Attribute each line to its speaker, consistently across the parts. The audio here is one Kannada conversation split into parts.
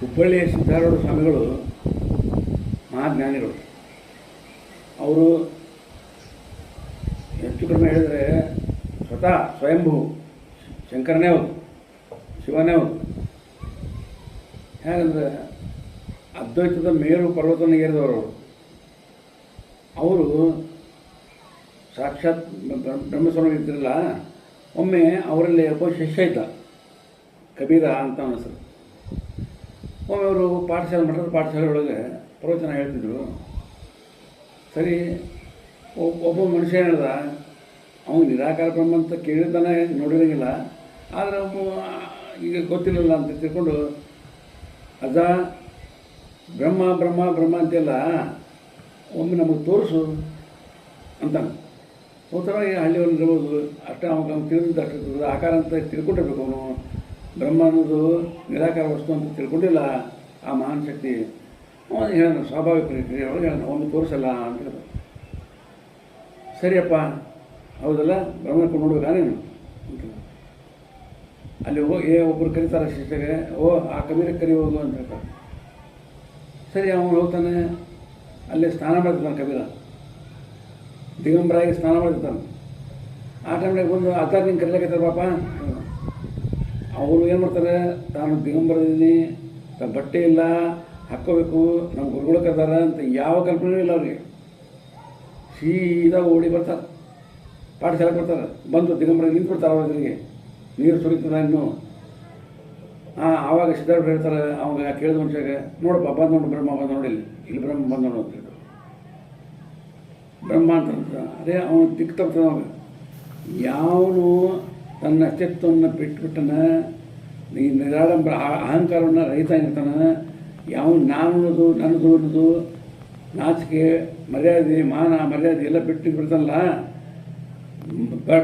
Speaker 1: ಹುಬ್ಬಳ್ಳಿಯ ಸಿದ್ಧಾರೂಢ ಸ್ವಾಮಿಗಳು ಮಹಾಜ್ಞಾನಿಗಳು. ಅವರು ಹೆಚ್ಚು ಕಡಿಮೆ ಹೇಳಿದರೆ ಸ್ವತಃ ಸ್ವಯಂಭೂ, ಶಂಕರನೇ ಹೌದು, ಶಿವನೇ ಹೌದು. ಹೇಗಂದ್ರೆ ಅದ್ವೈತದ ಮೇರು ಪರ್ವತನ ಏರಿದವರು ಅವರು. ಸಾಕ್ಷಾತ್ ಬ್ರಹ್ಮಸ್ವರೂಪ ಇದ್ದಿರಲ್ಲ, ಒಮ್ಮೆ ಅವರಲ್ಲಿ ಒಬ್ಬ ಶಿಷ್ಯ ಇದ್ದ, ಕಬೀರ ಅಂತ ಅವನ ಒಮ್ಮೆ ಅವರು ಪಾಠಶಾಲೆ ಮಠದ ಪಾಠಶಾಲೆ ಒಳಗೆ ಪ್ರವಚನ ಹೇಳ್ತಿದ್ರು. ಸರಿ ಒಬ್- ಒಬ್ಬ ಮನುಷ್ಯ ಹೇಳ್ದ, ಅವನು ನಿರಾಕಾರ ಬ್ರಹ್ಮ ಅಂತ ಕೇಳಿದ್ದಾನೆ ನೋಡಿರಂಗಿಲ್ಲ. ಆದರೆ ಒಬ್ಬ, ಈಗ ಗೊತ್ತಿರಲಿಲ್ಲ ಅಂತ ತಿಳ್ಕೊಂಡು ಅದ ಬ್ರಹ್ಮ ಬ್ರಹ್ಮ ಬ್ರಹ್ಮ ಅಂತೆಲ್ಲ ಒಮ್ಮೆ ನಮಗೆ ತೋರಿಸು ಅಂತಾನೆ. ಒಂಥರ ಈ ಹಳ್ಳಿಯವ್ರು ಇರ್ಬೋದು, ಅಷ್ಟೇ, ಅವ್ನು ತಿಳಿದಿದ್ದು ಅಷ್ಟು ಆಕಾರ ಅಂತ ತಿಳ್ಕೊಂಡಿರ್ಬೇಕು ಅವನು. ಬ್ರಹ್ಮ ಅನ್ನೋದು ನಿರಾಕಾರ ವಸ್ತು ಅಂತ ತಿಳ್ಕೊಂಡಿಲ್ಲ ಆ ಮಹಾನ್ ಶಕ್ತಿ. ಅವನು ಹೇಳೋಣ ಸ್ವಾಭಾವಿಕ ರೀತಿ ಒಳಗೆ ಹೇಳೋಣ ಅವನು ತೋರಿಸಲ್ಲ ಅಂತ ಹೇಳ್ದ. ಸರಿಯಪ್ಪ, ಹೌದಲ್ಲ? ಬ್ರಹ್ಮಕ್ಕೆ ನೋಡ್ಬೇಕಾ ನೀನು ಅಂತ. ಅಲ್ಲಿ ಹೋಗಿ ಏ ಒಬ್ಬರು ಕರೀತಾರೆ ಶಿಷ್ಯಗೆ ಓ, ಆ ಕಬೀರಕ್ಕೆ ಕರಿ ಹೋಗು ಅಂತ ಹೇಳ್ತಾರೆ ಸರಿ, ಅವನು ಹೋಗ್ತಾನೆ. ಅಲ್ಲಿ ಸ್ನಾನ ಮಾಡ್ತಾನೆ ಕಬೀರ. ದಿಗಂಬರಾಗಿ ಸ್ನಾನ ಮಾಡ್ತಾನೆ ಆ ಟೈಮ್ನಾಗ ಬಂದು ಆಚಾರ ನಿಂಗೆ ಕರಿಲಿಕ್ಕೆ ಪಾಪ? ಅವರು ಏನು ಮಾಡ್ತಾರೆ ತಾನು ದಿಗಂಬರದಿದ್ದೀನಿ ತ- ಬಟ್ಟೆ ಇಲ್ಲ, ಹಾಕ್ಕೋಬೇಕು ನಮ್ಮ ಗುರುಗಳು ಕರ್ದಾರ ಅಂತ ಯಾವ ಕಲ್ಪನೆಯೂ ಇಲ್ಲ ಅವ್ರಿಗೆ. ಸೀದಾ ಓಡಿ ಬರ್ತಾರೆ. ಪಾಠಶಾಲೆ ಬರ್ತಾರೆ. ಬಂದು ದಿಗಂಬರ ನಿಂತ್ಬಿಡ್ತಾರೆ ಅವ್ರ ಎದುರಿಗೆ. ನೀರು ಸುರಿತದ ಇನ್ನು. ಹಾಂ ಆವಾಗ ಸಿದ್ಧಾರ್ಥ ಹೇಳ್ತಾರೆ, ಅವಾಗ ಕೇಳಿದ ಮನುಷ್ಯಾಗ? ನೋಡಪ್ಪ ಬಂದು ನೋಡು, ಬ್ರಹ್ಮ, ಬಂದು ನೋಡಿ ಇಲ್ಲಿ. ಇಲ್ಲಿ ಬ್ರಹ್ಮ, ಬಂದು ನೋಡು ಅಂತ ಹೇಳಿದ್ರು ಬ್ರಹ್ಮ ಅಂತ. ಅದೇ ಅವನು ದಿಕ್ಕು ತಪ್ತದ ಅವಾಗ ಯಾವನು ತನ್ನ ಅಸ್ತಿತ್ವವನ್ನು ಬಿಟ್ಬಿಟ್ಟನ ಈ ನಿರಾಡಂಬರ ಅಹಂಕಾರವನ್ನು ರೈತ ಇರ್ತಾನ ಯಾವ ನಾನುದು ನನ್ನದು ಅನ್ನೋದು, ನಾಚಿಕೆ, ಮರ್ಯಾದೆ, ಮಾನ, ಮರ್ಯಾದೆ ಎಲ್ಲ ಬಿಟ್ಟು ಬಿಡ್ತಾನಲ್ಲ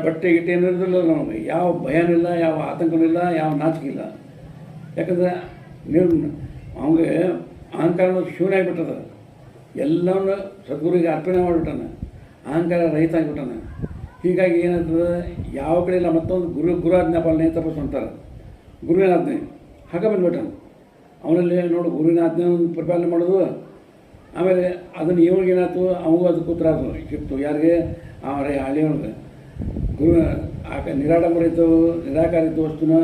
Speaker 1: ಬಟ್ಟೆ, ಗಿಟ್ಟೆ ಏನಿರೋದಿಲ್ಲ ನಮಗೆ ಯಾವ ಭಯನಿಲ್ಲ ಯಾವ ಆತಂಕನೂ ಇಲ್ಲ, ಯಾವ ನಾಚಿಕೆ ಇಲ್ಲ. ಯಾಕಂದ್ರೆ ನೀವು, ಅವನಿಗೆ ಅಹಂಕಾರ ಅನ್ನೋದು ಆಗಿಬಿಟ್ಟದ. ಎಲ್ಲವನ್ನು ಸದ್ಗುರಿಗೆ ಅರ್ಪಣೆ ಮಾಡಿಬಿಟ್ಟಾನೆ. ಅಹಂಕಾರ ರಹಿತ ಆಗಿಬಿಟ್ಟಾನೆ. ಹೀಗಾಗಿ ಏನಾಗ್ತದೆ ಯಾವ ಕಡೆ ಇಲ್ಲ ಮತ್ತೊಂದು ಗುರು ಗುರುವಾಜ್ಞಾ ಪಾಲನೆ ತಪಸ್ಸು ಅಂತಾರೆ. ಗುರುವಿನ ಆಜ್ಞೆ ಹಾಗೆ ಬಂದ್ಬಿಟ್ಟಾನೆ ಅವನಲ್ಲಿ ನೋಡು ಗುರುವಿನ ಆಜ್ಞೆ ಪರಿಪಾಲನೆ ಮಾಡೋದು, ಆಮೇಲೆ ಅದನ್ನು ಇವ್ರಿಗೆ ಏನಾಯ್ತು? ಅವಗೂ ಉತ್ತರ ಆಯ್ತು ಸಿಕ್ತು ಯಾರಿಗೆ? ಅವರ ಹಳ್ಳಿಯವ್ರಿಗೆ ಗುರು ಆಕ ನಿರಾಕಾರ ಇದ್ದ ವಸ್ತುನ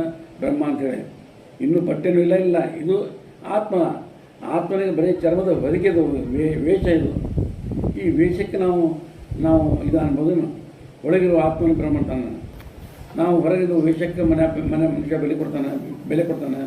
Speaker 1: ಬ್ರಹ್ಮ ಅಂತೇಳಿ ಇನ್ನೂ ಬಟ್ಟೆನೂ ಇಲ್ಲ ಇಲ್ಲ. ಇದು ಆತ್ಮ. ಆತ್ಮನಿಗೆ ಬರೀ ಚರ್ಮದ ಹೊದಿಕೆದು ವೇ, ವೇಷ ಇದು. ಈ ವೇಷಕ್ಕೆ ನಾವು ನಾವು ಇದು ಅನ್ಬೋದು ಒಳಗಿರುವ ಆತ್ಮನ ಬ್ರಹ್ಮ ಅಂತಾನೆ ನಾವು ಹೊರಗಿರುವ ವೇಷಕ್ಕೆ ಮನೆ ಮನೆ ಮನುಷ್ಯ ಬೆಲೆ ಕೊಡ್ತಾನೆ ಬೆಲೆ ಕೊಡ್ತಾನೆ.